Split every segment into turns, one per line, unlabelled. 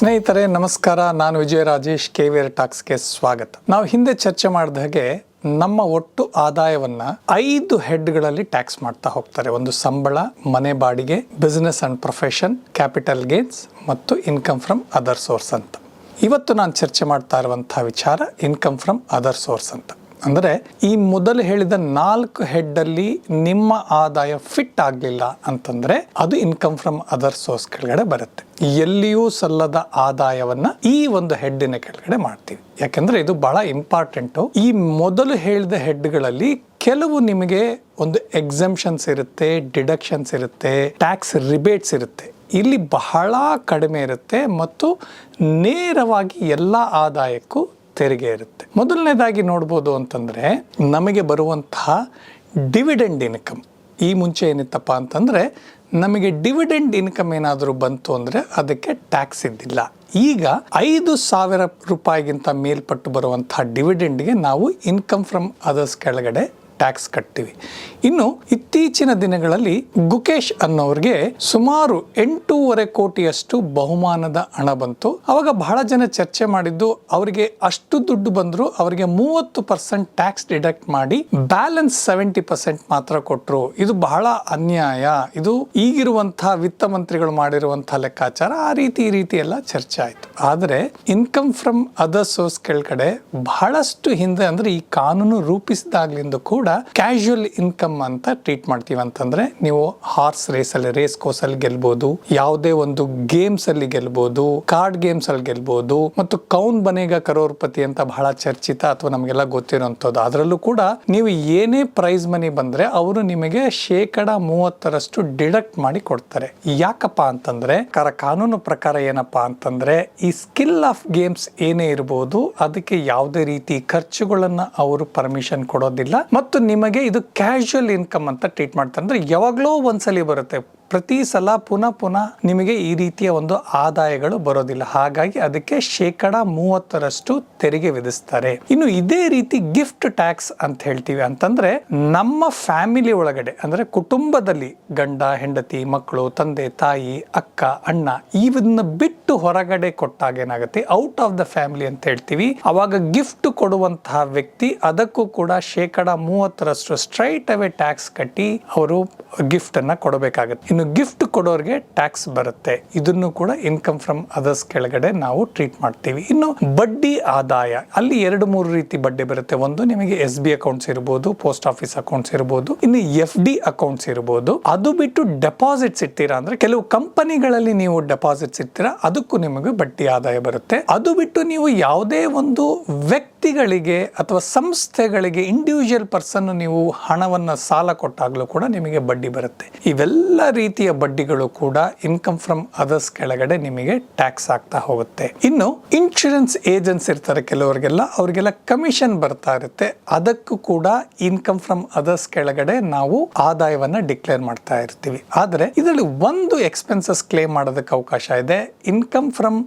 ಸ್ನೇಹಿತರೆ, ನಮಸ್ಕಾರ. ನಾನು ವಿಜಯ ರಾಜೇಶ್ ಕೆ ವಿರ್ ಟಾಕ್ಸ್ಗೆ ಸ್ವಾಗತ. ನಾವು ಹಿಂದೆ ಚರ್ಚೆ ಮಾಡಿದ ಹಾಗೆ ನಮ್ಮ ಒಟ್ಟು ಆದಾಯವನ್ನ ಐದು ಹೆಡ್ಗಳಲ್ಲಿ ಟ್ಯಾಕ್ಸ್ ಮಾಡ್ತಾ ಹೋಗ್ತಾರೆ. ಒಂದು ಸಂಬಳ, ಮನೆ ಬಾಡಿಗೆ business and profession capital gains ಮತ್ತು ಇನ್ಕಮ್ ಫ್ರಮ್ ಅದರ್ ಸೋರ್ಸ್ ಅಂತ. ಇವತ್ತು ನಾನು ಚರ್ಚೆ ಮಾಡ್ತಾ ಇರುವಂತಹ ವಿಚಾರ ಇನ್ಕಮ್ ಫ್ರಮ್ ಅದರ್ ಸೋರ್ಸ್ ಅಂತ. ಅಂದರೆ ಈ ಮೊದಲು ಹೇಳಿದ ನಾಲ್ಕು ಹೆಡ್ಡಲ್ಲಿ ನಿಮ್ಮ ಆದಾಯ ಫಿಟ್ ಆಗಲಿಲ್ಲ ಅಂತಂದ್ರೆ ಅದು ಇನ್ಕಮ್ ಫ್ರಮ್ ಅದರ್ ಸೋರ್ಸ್ ಕೆಳಗಡೆ ಬರುತ್ತೆ. ಎಲ್ಲಿಯೂ ಸಲ್ಲದ ಆದಾಯವನ್ನ ಈ ಒಂದು ಹೆಡ್ಡಿನ ಕೆಳಗಡೆ ಮಾಡ್ತೀವಿ. ಯಾಕಂದ್ರೆ ಇದು ಬಹಳ ಇಂಪಾರ್ಟೆಂಟು ಈ ಮೊದಲು ಹೇಳಿದ ಹೆಡ್ಗಳಲ್ಲಿ ಕೆಲವು ನಿಮಗೆ ಒಂದು ಎಕ್ಸಮ್ಷನ್ಸ್ ಇರುತ್ತೆ ಡಿಡಕ್ಷನ್ಸ್ ಇರುತ್ತೆ ಟ್ಯಾಕ್ಸ್ ರಿಬೇಟ್ಸ್ ಇರುತ್ತೆ. ಇಲ್ಲಿ ಬಹಳ ಕಡಿಮೆ ಇರುತ್ತೆ ಮತ್ತು ನೇರವಾಗಿ ಎಲ್ಲ ಆದಾಯಕ್ಕೂ ತೆರಿಗೆ ಇರುತ್ತೆ ಮೊದಲನೇದಾಗಿ ನೋಡ್ಬೋದು ಅಂತಂದರೆ, ನಮಗೆ ಬರುವಂತಹ ಡಿವಿಡೆಂಡ್ ಇನ್ಕಮ್ ಈ ಮುಂಚೆ ಏನಿತ್ತಪ್ಪ ಅಂತಂದರೆ, ನಮಗೆ ಡಿವಿಡೆಂಡ್ ಇನ್ಕಮ್ ಏನಾದರೂ ಬಂತು ಅಂದರೆ ಅದಕ್ಕೆ ಟ್ಯಾಕ್ಸ್ ಇದ್ದಿಲ್ಲ. ಈಗ ಐದು ಸಾವಿರ ರೂಪಾಯಿಗಿಂತ ಮೇಲ್ಪಟ್ಟು ಬರುವಂತಹ ಡಿವಿಡೆಂಡ್ಗೆ ನಾವು ಇನ್ಕಮ್ ಫ್ರಮ್ ಅದರ್ಸ್ ಕೆಳಗಡೆ ಟ್ಯಾಕ್ಸ್ ಕಟ್ತೀವಿ. ಇನ್ನು ಇತ್ತೀಚಿನ ದಿನಗಳಲ್ಲಿ ಗುಕೇಶ್ ಅನ್ನೋರಿಗೆ ಸುಮಾರು ಎಂಟೂವರೆ ಕೋಟಿಯಷ್ಟು ಬಹುಮಾನದ ಹಣ ಬಂತು. ಅವಾಗ ಬಹಳ ಜನ ಚರ್ಚೆ ಮಾಡಿದ್ದು ಅವರಿಗೆ ಅಷ್ಟು ದುಡ್ಡು ಬಂದ್ರು ಅವರಿಗೆ ಮೂವತ್ತು ಪರ್ಸೆಂಟ್ ಟ್ಯಾಕ್ಸ್ ಡಿಡಕ್ಟ್ ಮಾಡಿ ಬ್ಯಾಲೆನ್ಸ್ ಸೆವೆಂಟಿ ಪರ್ಸೆಂಟ್ ಮಾತ್ರ ಕೊಟ್ರು. ಇದು ಬಹಳ ಅನ್ಯಾಯ. ಇದು ಈಗಿರುವಂತಹ ವಿತ್ತ ಮಂತ್ರಿಗಳು ಮಾಡಿರುವಂತಹ ಲೆಕ್ಕಾಚಾರ ಆ ರೀತಿ ಈ ರೀತಿ ಎಲ್ಲ ಚರ್ಚೆ ಆಯ್ತು. ಆದರೆ ಇನ್ಕಮ್ ಫ್ರಮ್ ಅದರ್ ಸೋರ್ಸ್ ಕೆಳಗಡೆ ಬಹಳಷ್ಟು ಹಿಂದೆ ಅಂದ್ರೆ ಈ ಕಾನೂನು ರೂಪಿಸಿದಾಗ್ಲಿಂದ ಕೂಡ ಕ್ಯಾಶುಯಲ್ ಇನ್ಕಮ್ ಅಂತ ಟ್ರೀಟ್ ಮಾಡ್ತೀವಿ ಅಂತಂದ್ರೆ ನೀವು ಹಾರ್ಸ್ ರೇಸ್ ಅಲ್ಲಿ ರೇಸ್ ಕೋರ್ಸ್ ಅಲ್ಲಿ ಗೆಲ್ಬಹುದು ಯಾವುದೇ ಒಂದು ಗೇಮ್ಸ್ ಅಲ್ಲಿ ಗೆಲ್ಬಹುದು ಕಾರ್ಡ್ ಗೇಮ್ಸ್ ಅಲ್ಲಿ ಗೆಲ್ಬಹುದು ಮತ್ತು ಕೌನ್ ಬನೇಗ ಕರೋರ್ಪತಿ ಅಂತ ಬಹಳ ಚರ್ಚಿತ ಅಥವಾ ನಮಗೆಲ್ಲ ಗೊತ್ತಿರುವಂತದ್ದು ಅದರಲ್ಲೂ ಕೂಡ ನೀವು ಏನೇ ಪ್ರೈಸ್ ಮನಿ ಬಂದ್ರೆ ಅವರು ನಿಮಗೆ ಶೇಕಡ ಮೂವತ್ತರಷ್ಟು ಡಿಡಕ್ಟ್ ಮಾಡಿ ಕೊಡ್ತಾರೆ. ಯಾಕಪ್ಪ ಅಂತಂದ್ರೆ ಕರ ಕಾನೂನು ಪ್ರಕಾರ ಏನಪ್ಪಾ ಅಂತಂದ್ರೆ ಈ ಸ್ಕಿಲ್ ಆಫ್ ಗೇಮ್ಸ್ ಏನೇ ಇರಬಹುದು ಅದಕ್ಕೆ ಯಾವುದೇ ರೀತಿ ಖರ್ಚುಗಳನ್ನ ಅವರು ಪರ್ಮಿಷನ್ ಕೊಡೋದಿಲ್ಲ. ಮತ್ತು ನಿಮಗೆ ಇದು ಕ್ಯಾಶುವಲ್ ಇನ್ಕಮ್ ಅಂತ ಟ್ರೀಟ್ ಮಾಡ್ತಾರೆ. ಅಂದ್ರೆ ಯಾವಾಗಲೂ ಒಂದ್ಸಲಿ ಬರುತ್ತೆ. ಪ್ರತಿ ಸಲ ಪುನಃ ಪುನಃ ನಿಮಗೆ ಈ ರೀತಿಯ ಒಂದು ಆದಾಯಗಳು ಬರೋದಿಲ್ಲ. ಹಾಗಾಗಿ ಅದಕ್ಕೆ ಶೇಕಡ ಮೂವತ್ತರಷ್ಟು ತೆರಿಗೆ ವಿಧಿಸ್ತಾರೆ. ಇನ್ನು ಇದೇ ರೀತಿ ಗಿಫ್ಟ್ ಟ್ಯಾಕ್ಸ್ ಅಂತ ಹೇಳ್ತೀವಿ ಅಂತಂದ್ರೆ ನಮ್ಮ ಫ್ಯಾಮಿಲಿ ಒಳಗಡೆ, ಅಂದ್ರೆ ಕುಟುಂಬದಲ್ಲಿ ಗಂಡ, ಹೆಂಡತಿ, ಮಕ್ಕಳು, ತಂದೆ, ತಾಯಿ, ಅಕ್ಕ, ಅಣ್ಣ ಇವನ್ನ ಬಿಟ್ಟು ಹೊರಗಡೆ ಕೊಟ್ಟಾಗ ಏನಾಗುತ್ತೆ? ಔಟ್ ಆಫ್ ದ ಫ್ಯಾಮಿಲಿ ಅಂತ ಹೇಳ್ತೀವಿ. ಅವಾಗ ಗಿಫ್ಟ್ ಕೊಡುವಂತಹ ವ್ಯಕ್ತಿ ಅದಕ್ಕೂ ಕೂಡ ಶೇಕಡ ಮೂವತ್ತರಷ್ಟು ಸ್ಟ್ರೈಟ್ ಅವೇ ಟ್ಯಾಕ್ಸ್ ಕಟ್ಟಿ ಅವರು ಗಿಫ್ಟ್ ಅನ್ನ ಕೊಡಬೇಕಾಗುತ್ತೆ ಇನ್ನು ಗಿಫ್ಟ್ ಕೊಡೋರಿಗೆ ಟ್ಯಾಕ್ಸ್ ಬರುತ್ತೆ. ಇದನ್ನು ಕೂಡ ಇನ್ಕಮ್ ಫ್ರಮ್ ಅದರ್ಸ್ ಕೆಳಗಡೆ ನಾವು ಟ್ರೀಟ್ ಮಾಡ್ತೀವಿ. ಇನ್ನು ಬಡ್ಡಿ ಆದಾಯ, ಅಲ್ಲಿ ಎರಡು ಮೂರು ರೀತಿ ಬಡ್ಡಿ ಬರುತ್ತೆ. ಒಂದು ನಿಮಗೆ ಎಸ್ ಬಿ ಅಕೌಂಟ್ಸ್ ಇರಬಹುದು ಪೋಸ್ಟ್ ಆಫೀಸ್ ಅಕೌಂಟ್ಸ್ ಇರಬಹುದು ಇನ್ನು ಎಫ್ ಡಿ ಅಕೌಂಟ್ಸ್ ಇರಬಹುದು ಅದು ಬಿಟ್ಟು ಡೆಪಾಸಿಟ್ಸ್ ಇಡ್ತೀರಾ ಅಂದ್ರೆ ಕೆಲವು ಕಂಪನಿಗಳಲ್ಲಿ ನೀವು ಡೆಪಾಸಿಟ್ಸ್ ಇರ್ತೀರಾ ಅದಕ್ಕೂ ನಿಮಗೆ ಬಡ್ಡಿ ಆದಾಯ ಬರುತ್ತೆ. ಅದು ಬಿಟ್ಟು ನೀವು ಯಾವುದೇ ಒಂದು ವ್ಯಕ್ತಿಗಳಿಗೆ ಅಥವಾ ಸಂಸ್ಥೆಗಳಿಗೆ ಇಂಡಿವಿಜುವಲ್ ಪರ್ಸನ್ ನೀವು ಹಣವನ್ನು ಸಾಲ ಕೊಟ್ಟಾಗಲೂ ಕೂಡ ನಿಮಗೆ ಬಡ್ಡಿ ಬರುತ್ತೆ. ಇವೆಲ್ಲ ರೀತಿಯ ಬಡ್ಡಿಗಳು ಕೂಡ ಇನ್ಕಮ್ ಫ್ರಮ್ ಅದರ್ಸ್ ಕೆಳಗಡೆ ನಿಮಗೆ ಟ್ಯಾಕ್ಸ್ ಆಗ್ತಾ ಹೋಗುತ್ತೆ. ಇನ್ನು ಇನ್ಶೂರೆನ್ಸ್ ಏಜೆನ್ಸ್ ಇರ್ತಾರೆ ಕೆಲವರಿಗೆಲ್ಲ, ಅವರಿಗೆಲ್ಲ ಕಮಿಷನ್ ಬರ್ತಾ ಇರುತ್ತೆ. ಅದಕ್ಕೂ ಕೂಡ ಇನ್ಕಮ್ ಫ್ರಮ್ ಅದರ್ಸ್ ಕೆಳಗಡೆ ನಾವು ಆದಾಯವನ್ನ ಡಿಕ್ಲೇರ್ ಮಾಡ್ತಾ ಇರ್ತೀವಿ. ಆದರೆ ಇದರಲ್ಲಿ ಒಂದು ಎಕ್ಸ್ಪೆನ್ಸಸ್ ಕ್ಲೇಮ್ ಮಾಡೋದಕ್ಕೆ ಅವಕಾಶ ಇದೆ. ಇನ್ಕಮ್ ಫ್ರಮ್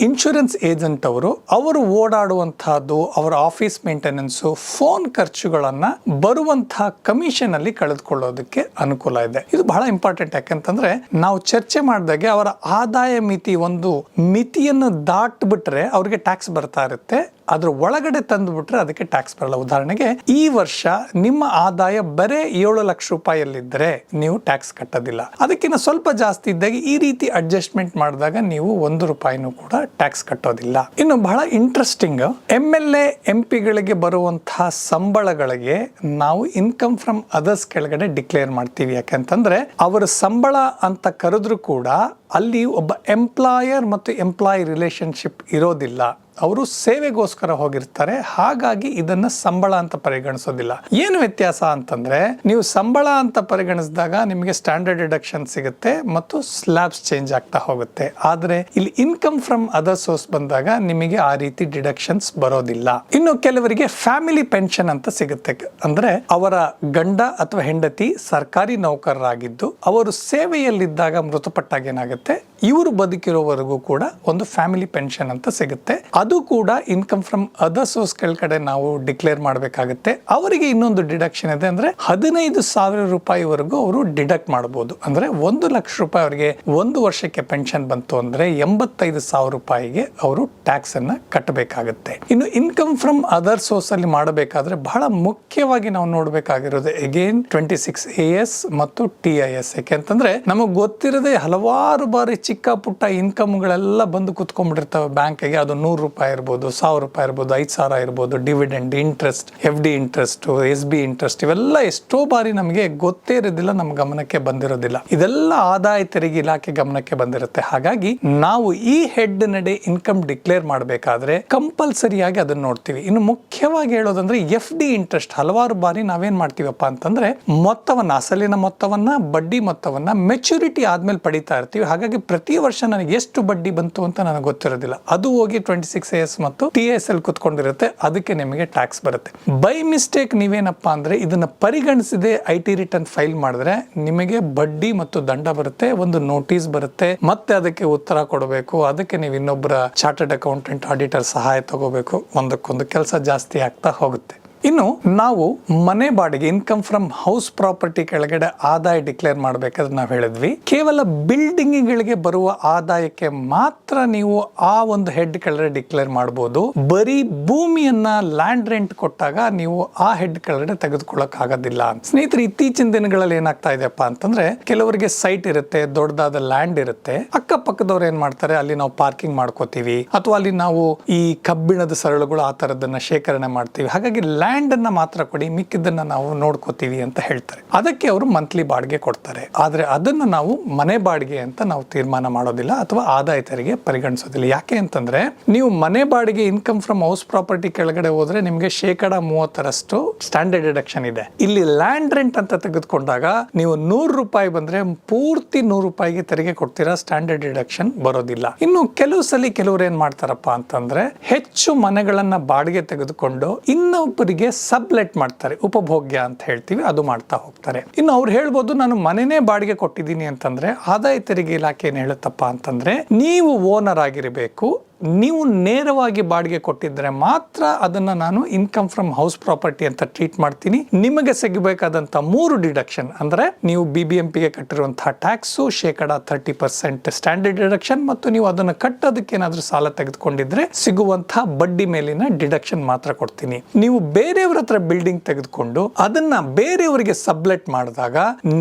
ಇನ್ಶೂರೆನ್ಸ್ ಏಜೆಂಟ್ ಅವರು ಅವರು ಓಡಾಡುವಂತಹದ್ದು ಅವರ ಆಫೀಸ್ ಮೇಂಟೆನೆನ್ಸು ಫೋನ್ ಖರ್ಚುಗಳನ್ನು ಬರುವಂತಹ ಕಮಿಷನ್ ಅಲ್ಲಿ ಕಳೆದುಕೊಳ್ಳೋದಕ್ಕೆ ಅನುಕೂಲ ಇದೆ. ಇದು ಬಹಳ ಇಂಪಾರ್ಟೆಂಟ್ ಯಾಕಂತಂದ್ರೆ ನಾವು ಚರ್ಚೆ ಮಾಡಿದಾಗೆ ಅವರ ಆದಾಯ ಮಿತಿ ಒಂದು ಮಿತಿಯನ್ನು ದಾಟ್ಬಿಟ್ರೆ ಅವರಿಗೆ ಟ್ಯಾಕ್ಸ್ ಬರ್ತಾ ಇರುತ್ತೆ. ಅದ್ರ ಒಳಗಡೆ ತಂದ್ಬಿಟ್ರೆ ಅದಕ್ಕೆ ಟ್ಯಾಕ್ಸ್ ಬರಲ್ಲ. ಉದಾಹರಣೆಗೆ, ಈ ವರ್ಷ ನಿಮ್ಮ ಆದಾಯ ಬರೇ ಏಳು ಲಕ್ಷ ರೂಪಾಯಲ್ಲಿದ್ದರೆ ನೀವು ಟ್ಯಾಕ್ಸ್ ಕಟ್ಟೋದಿಲ್ಲ. ಅದಕ್ಕಿಂತ ಸ್ವಲ್ಪ ಜಾಸ್ತಿ ಇದ್ದಾಗ ಈ ರೀತಿ ಅಡ್ಜಸ್ಟ್ಮೆಂಟ್ ಮಾಡಿದಾಗ ನೀವು ಒಂದು ರೂಪಾಯಿನೂ ಕೂಡ ಟ್ಯಾಕ್ಸ್ ಕಟ್ಟೋದಿಲ್ಲ. ಇನ್ನು ಬಹಳ interesting M L A M ಪಿಗಳಿಗೆ ಬರುವಂತಹ ಸಂಬಳಗಳಿಗೆ ನಾವು ಇನ್ಕಮ್ ಫ್ರಮ್ ಅದರ್ಸ್ ಕೆಳಗಡೆ ಡಿಕ್ಲೇರ್ ಮಾಡ್ತೀವಿ. ಯಾಕಂತಂದ್ರೆ, ಅವರ ಸಂಬಳ ಅಂತ ಕರೆದ್ರು ಕೂಡ ಅಲ್ಲಿ ಒಬ್ಬ ಎಂಪ್ಲಾಯರ್ ಮತ್ತು ಎಂಪ್ಲಾಯಿ ರಿಲೇಶನ್ಶಿಪ್ ಇರೋದಿಲ್ಲ. ಅವರು ಸೇವೆಗೋಸ್ಕರ ಹೋಗಿರ್ತಾರೆ. ಹಾಗಾಗಿ ಇದನ್ನ ಸಂಬಳ ಅಂತ ಪರಿಗಣಿಸೋದಿಲ್ಲ. ಏನು ವ್ಯತ್ಯಾಸ ಅಂತಂದ್ರೆ, ನೀವು ಸಂಬಳ ಅಂತ ಪರಿಗಣಿಸಿದಾಗ ನಿಮಗೆ ಸ್ಟ್ಯಾಂಡರ್ಡ್ ಡಿಡಕ್ಷನ್ ಸಿಗುತ್ತೆ ಮತ್ತು ಸ್ಲ್ಯಾಬ್ಸ್ ಚೇಂಜ್ ಆಗ್ತಾ ಹೋಗುತ್ತೆ. ಆದ್ರೆ ಇಲ್ಲಿ ಇನ್ಕಮ್ ಫ್ರಮ್ ಅದರ್ ಸೋರ್ಸ್ ಬಂದಾಗ ನಿಮಗೆ ಆ ರೀತಿ ಡಿಡಕ್ಷನ್ಸ್ ಬರೋದಿಲ್ಲ. ಇನ್ನು ಕೆಲವರಿಗೆ ಫ್ಯಾಮಿಲಿ ಪೆನ್ಷನ್ ಅಂತ ಸಿಗುತ್ತೆ. ಅಂದ್ರೆ ಅವರ ಗಂಡ ಅಥವಾ ಹೆಂಡತಿ ಸರ್ಕಾರಿ ನೌಕರರಾಗಿದ್ದು, ಅವರು ಸೇವೆಯಲ್ಲಿದ್ದಾಗ ಮೃತಪಟ್ಟಾಗ ಏನಾಗುತ್ತೆ? ಇವರು ಬದುಕಿರೋವರೆಗೂ ಕೂಡ ಒಂದು ಫ್ಯಾಮಿಲಿ ಪೆನ್ಷನ್ ಅಂತ ಸಿಗುತ್ತೆ. ಅದು ಕೂಡ ಇನ್ಕಮ್ ಫ್ರಮ್ ಅದರ್ ಸೋರ್ಸ್ ಕಡೆ ನಾವು ಡಿಕ್ಲೇರ್ ಮಾಡಬೇಕಾಗುತ್ತೆ. ಅವರಿಗೆ ಇನ್ನೊಂದು ಡಿಡಕ್ಷನ್ ಇದೆ ಅಂದ್ರೆ ಹದಿನೈದು ಸಾವಿರ ರೂಪಾಯಿವರೆಗೂ ಅವರು ಡಿಡಕ್ಟ್ ಮಾಡಬಹುದು ಅಂದ್ರೆ ಒಂದು ಲಕ್ಷ ರೂಪಾಯಿ ಅವರಿಗೆ ಒಂದು ವರ್ಷಕ್ಕೆ ಪೆನ್ಷನ್ ಬಂತು ಅಂದ್ರೆ ಎಂಬತ್ತೈದು ಸಾವಿರ ರೂಪಾಯಿಗೆ ಅವರು ಟ್ಯಾಕ್ಸ್ ಅನ್ನ ಕಟ್ಟಬೇಕಾಗುತ್ತೆ. ಇನ್ನು ಇನ್ಕಮ್ ಫ್ರಮ್ ಅದರ್ ಸೋರ್ಸ್ ಅಲ್ಲಿ ಮಾಡಬೇಕಾದ್ರೆ ಬಹಳ ಮುಖ್ಯವಾಗಿ ನಾವು ನೋಡಬೇಕಾಗಿರೋದು again twenty six A S ಮತ್ತು ಟಿ ಐ ಎಸ್ ಯಾಕೆಂತಂದ್ರೆ ನಮಗೆ ಗೊತ್ತಿರದೆ ಹಲವಾರು ಬಾರಿ ಚಿಕ್ಕ ಪುಟ್ಟ ಇನ್ಕಮ್ಗಳೆಲ್ಲ ಬಂದು ಕುತ್ಕೊಂಡ್ಬಿಟ್ಟಿರ್ತವೆ ಬ್ಯಾಂಕ್ಗೆ ಅದು ನೂರು ರೂಪಾಯಿ ಇರ್ಬೋದು, ಸಾವಿರ ರೂಪಾಯಿ ಇರ್ಬೋದು, ಐದು ಸಾವಿರ ಇರ್ಬೋದು dividend interest F D interest S B interest ಇವೆಲ್ಲ ಎಷ್ಟೋ ಬಾರಿ ನಮಗೆ ಗೊತ್ತೇ ಇರೋದಿಲ್ಲ ನಮ್ಮ ಗಮನಕ್ಕೆ ಬಂದಿರೋದಿಲ್ಲ. ಇದೆಲ್ಲ ಆದಾಯ ತೆರಿಗೆ ಇಲಾಖೆ ಗಮನಕ್ಕೆ ಬಂದಿರುತ್ತೆ. ಹಾಗಾಗಿ ನಾವು ಈ ಹೆಡ್ ನಡೆ ಇನ್ಕಮ್ ಡಿಕ್ಲೇರ್ ಮಾಡಬೇಕಾದ್ರೆ ಕಂಪಲ್ಸರಿಯಾಗಿ ಅದನ್ನ ನೋಡ್ತೀವಿ. ಇನ್ನು ಮುಖ್ಯವಾಗಿ ಹೇಳೋದಂದ್ರೆ ಎಫ್ ಡಿ ಇಂಟ್ರೆಸ್ಟ್ ಹಲವಾರು ಬಾರಿ ನಾವೇನ್ ಮಾಡ್ತೀವಪ್ಪ ಅಂತಂದ್ರೆ ಮೊತ್ತವನ್ನ, ಅಸಲಿನ ಮೊತ್ತವನ್ನ, ಬಡ್ಡಿ ಮೊತ್ತವನ್ನ ಮೆಚುರಿಟಿ ಆದ್ಮೇಲೆ ಪಡಿತಾ ಇರ್ತೀವಿ. ಹಾಗಾಗಿ ಪ್ರತಿ ವರ್ಷ ನನಗೆ ಎಷ್ಟು ಬಡ್ಡಿ ಬಂತು ಅಂತ ನನಗೆ ಗೊತ್ತಿರೋದಿಲ್ಲ. ಅದು ಹೋಗಿ ಟ್ವೆಂಟಿ ಸಿಕ್ಸ್ ಎಸ್ ಮತ್ತು ಟಿ ಎಸ್ ಎಲ್ ಕುತ್ಕೊಂಡಿರುತ್ತೆ, ಅದಕ್ಕೆ ನಿಮಗೆ ಟ್ಯಾಕ್ಸ್ ಬರುತ್ತೆ. ಬೈ ಮಿಸ್ಟೇಕ್ ನೀವೇನಪ್ಪ ಅಂದ್ರೆ ಇದನ್ನ ಪರಿಗಣಿಸದೆ ಐ ಟಿ ರಿಟರ್ನ್ ಫೈಲ್ ಮಾಡಿದ್ರೆ ನಿಮಗೆ ಬಡ್ಡಿ ಮತ್ತು ದಂಡ ಬರುತ್ತೆ, ಒಂದು ನೋಟಿಸ್ ಬರುತ್ತೆ, ಮತ್ತೆ ಅದಕ್ಕೆ ಉತ್ತರ ಕೊಡಬೇಕು, ಅದಕ್ಕೆ ನೀವು ಇನ್ನೊಬ್ಬರ ಚಾರ್ಟರ್ಡ್ ಅಕೌಂಟೆಂಟ್ ಆಡಿಟರ್ ಸಹಾಯ ತಗೋಬೇಕು, ಒಂದಕ್ಕೊಂದು ಕೆಲಸ ಜಾಸ್ತಿ ಆಗ್ತಾ ಹೋಗುತ್ತೆ. ಇನ್ನು ನಾವು ಮನೆ ಬಾಡಿಗೆ ಇನ್ಕಮ್ ಫ್ರಮ್ ಹೌಸ್ ಪ್ರಾಪರ್ಟಿ ಕೆಳಗಡೆ ಆದಾಯ ಡಿಕ್ಲೇರ್ ಮಾಡಬೇಕಾದ್ರೆ ನಾವು ಹೇಳಿದ್ವಿ. ಕೇವಲ ಬಿಲ್ಡಿಂಗ್ಗಳಿಗೆ ಬರುವ ಆದಾಯಕ್ಕೆ ಮಾತ್ರ ನೀವು ಆ ಒಂದು ಹೆಡ್ ಕೆಳಗಡೆ ಡಿಕ್ಲೇರ್ ಮಾಡಬಹುದು ಬರೀ ಭೂಮಿಯನ್ನ ಲ್ಯಾಂಡ್ ರೆಂಟ್ ಕೊಟ್ಟಾಗ ನೀವು ಆ ಹೆಡ್ ಕೆಳಗಡೆ ತೆಗೆದುಕೊಳ್ಳಕ್ ಆಗೋದಿಲ್ಲ ಸ್ನೇಹಿತರೆ, ಇತ್ತೀಚಿನ ದಿನಗಳಲ್ಲಿ ಏನಾಗ್ತಾ ಇದೆಯಪ್ಪ ಅಂತಂದ್ರೆ, ಕೆಲವರಿಗೆ ಸೈಟ್ ಇರುತ್ತೆ, ದೊಡ್ಡದಾದ ಲ್ಯಾಂಡ್ ಇರುತ್ತೆ. ಅಕ್ಕಪಕ್ಕದವ್ರು ಏನ್ ಮಾಡ್ತಾರೆ, ಅಲ್ಲಿ ನಾವು ಪಾರ್ಕಿಂಗ್ ಮಾಡ್ಕೋತೀವಿ. ಅಥವಾ ಅಲ್ಲಿ ನಾವು ಈ ಕಬ್ಬಿಣದ ಸರಳುಗಳು ಆ ತರದನ್ನ ಶೇಖರಣೆ ಮಾಡ್ತೀವಿ. ಹಾಗಾಗಿ ಲ್ಯಾಂಡ್ ಅನ್ನ ಮಾತ್ರ ಕೊಡಿ, ಮಿಕ್ಕಿದ್ದನ್ನ ನಾವು ನೋಡ್ಕೋತೀವಿ ಅಂತ ಹೇಳ್ತಾರೆ. ಅದಕ್ಕೆ ಅವರು ಮಂತ್ಲಿ ಬಾಡಿಗೆ ಕೊಡ್ತಾರೆ. ಆದ್ರೆ ಅದನ್ನ ನಾವು ಮನೆ ಬಾಡಿಗೆ ಅಂತ ನಾವು ತೀರ್ಮಾನ ಮಾಡೋದಿಲ್ಲ ಅಥವಾ ಆದಾಯ ತೆರಿಗೆ ಪರಿಗಣಿಸೋದಿಲ್ಲ. ಯಾಕೆ ಅಂತಂದ್ರೆ ನೀವು ಮನೆ ಬಾಡಿಗೆ ಇನ್ಕಮ್ ಫ್ರಮ್ ಹೌಸ್ ಪ್ರಾಪರ್ಟಿ ಕೆಳಗಡೆ ಹೋದ್ರೆ ನಿಮಗೆ ಶೇಕಡ ಮೂವತ್ತರಷ್ಟು ಸ್ಟ್ಯಾಂಡರ್ಡ್ ಡಿಡಕ್ಷನ್ ಇದೆ. ಇಲ್ಲಿ ಲ್ಯಾಂಡ್ ರೆಂಟ್ ಅಂತ ತೆಗೆದುಕೊಂಡಾಗ ನೀವು ನೂರು ರೂಪಾಯಿ ಬಂದ್ರೆ ಪೂರ್ತಿ ನೂರು ರೂಪಾಯಿಗೆ ತೆರಿಗೆ ಕೊಡ್ತೀರಾ ಸ್ಟ್ಯಾಂಡರ್ಡ್ ಡಿಡಕ್ಷನ್ ಬರೋದಿಲ್ಲ. ಇನ್ನು ಕೆಲವು ಸಲ ಕೆಲವರು ಏನ್ ಮಾಡ್ತಾರಪ್ಪ ಅಂತಂದ್ರೆ ಹೆಚ್ಚು ಮನೆಗಳನ್ನ ಬಾಡಿಗೆ ತೆಗೆದುಕೊಂಡು ಇನ್ನೊಬ್ಬರಿಗೆ ಸಬ್ಲೆಟ್ ಮಾಡ್ತಾರೆ, ಉಪಭೋಗ್ಯ ಅಂತ ಹೇಳ್ತೀವಿ, ಅದು ಮಾಡ್ತಾ ಹೋಗ್ತಾರೆ. ಇನ್ನು ಅವ್ರು ಹೇಳ್ಬೋದು, ನಾನು ಮನೆನೇ ಬಾಡಿಗೆ ಕೊಟ್ಟಿದ್ದೀನಿ ಅಂತಂದ್ರೆ, ಆದಾಯ ತೆರಿಗೆ ಇಲಾಖೆ ಏನು ಹೇಳುತ್ತಪ್ಪ ಅಂತಂದ್ರೆ, ನೀವು ಓನರ್ ಆಗಿರಬೇಕು ನೀವು ನೇರವಾಗಿ ಬಾಡಿಗೆ ಕೊಟ್ಟಿದ್ರೆ ಮಾತ್ರ ಅದನ್ನ ನಾನು ಇನ್ಕಮ್ ಫ್ರಮ್ ಹೌಸ್ ಪ್ರಾಪರ್ಟಿ ಅಂತ ಟ್ರೀಟ್ ಮಾಡ್ತೀನಿ. ನಿಮಗೆ ಸಿಗಬೇಕಾದಂತ ಮೂರು ಡಿಡಕ್ಷನ್ ಅಂದ್ರೆ ನೀವು ಬಿ ಬಿ ಎಂ ಪಿಗೆ ಕಟ್ಟಿರುವಂತಹ ಟ್ಯಾಕ್ಸು ಶೇಕಡ ತರ್ಟಿ ಪರ್ಸೆಂಟ್ ಸ್ಟ್ಯಾಂಡರ್ಡ್ ಡಿಡಕ್ಷನ್ ಮತ್ತು ನೀವು ಅದನ್ನು ಕಟ್ಟೋದಕ್ಕೆ ಏನಾದ್ರೂ ಸಾಲ ತೆಗೆದುಕೊಂಡಿದ್ರೆ ಸಿಗುವಂತಹ ಬಡ್ಡಿ ಮೇಲಿನ ಡಿಡಕ್ಷನ್ ಮಾತ್ರ ಕೊಡ್ತೀನಿ. ನೀವು ಬೇರೆಯವ್ರ ಹತ್ರ ಬಿಲ್ಡಿಂಗ್ ತೆಗೆದುಕೊಂಡು ಅದನ್ನ ಬೇರೆಯವರಿಗೆ ಸಬ್ಲೆಟ್ ಮಾಡಿದಾಗ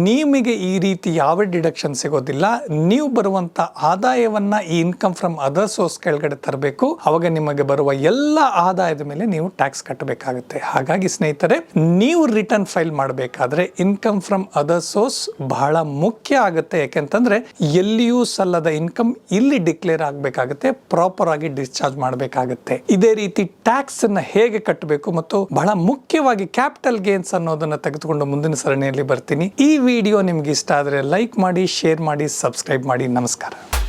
ನಿಮಗೆ ಈ ರೀತಿ ಯಾವ ಡಿಡಕ್ಷನ್ ಸಿಗೋದಿಲ್ಲ. ನೀವು ಬರುವಂತ ಆದಾಯವನ್ನ ಈ ಇನ್ಕಮ್ ಫ್ರಮ್ ಅದರ್ ಸೋರ್ಸ್ ಕೆಳಗಡೆ ತರಬೇಕು. ಅವಾಗ ನಿಮಗೆ ಬರುವ ಎಲ್ಲ ಆದಾಯದ ಮೇಲೆ ನೀವು ಟ್ಯಾಕ್ಸ್ ಕಟ್ಟಬೇಕಾಗುತ್ತೆ. ಹಾಗಾಗಿ ಸ್ನೇಹಿತರೆ, ನೀವು ರಿಟರ್ನ್ ಫೈಲ್ ಮಾಡಬೇಕಾದ್ರೆ ಇನ್ಕಮ್ ಫ್ರಮ್ ಅದರ್ ಸೋರ್ಸ್ ಬಹಳ ಮುಖ್ಯ ಆಗುತ್ತೆ. ಯಾಕೆಂತಂದ್ರೆ ಎಲ್ಲಿಯೂ ಸಲ್ಲದ ಇನ್ಕಮ್ ಇಲ್ಲಿ ಡಿಕ್ಲೇರ್ ಆಗಬೇಕಾಗುತ್ತೆ ಪ್ರಾಪರ್ ಆಗಿ ಡಿಸ್ಚಾರ್ಜ್ ಮಾಡಬೇಕಾಗುತ್ತೆ. ಇದೇ ರೀತಿ ಟ್ಯಾಕ್ಸ್ ಅನ್ನ ಹೇಗೆ ಕಟ್ಟಬೇಕು ಮತ್ತು ಬಹಳ ಮುಖ್ಯವಾಗಿ ಕ್ಯಾಪಿಟಲ್ ಗೇನ್ಸ್ ಅನ್ನೋದನ್ನ ತೆಗೆದುಕೊಂಡು ಮುಂದಿನ ಸರಣಿಯಲ್ಲಿ ಬರ್ತೀನಿ. ಈ ವಿಡಿಯೋ ನಿಮ್ಗೆ ಇಷ್ಟ ಆದರೆ ಲೈಕ್ ಮಾಡಿ ಶೇರ್ ಮಾಡಿ ಸಬ್ಸ್ಕ್ರೈಬ್ ಮಾಡಿ. ನಮಸ್ಕಾರ.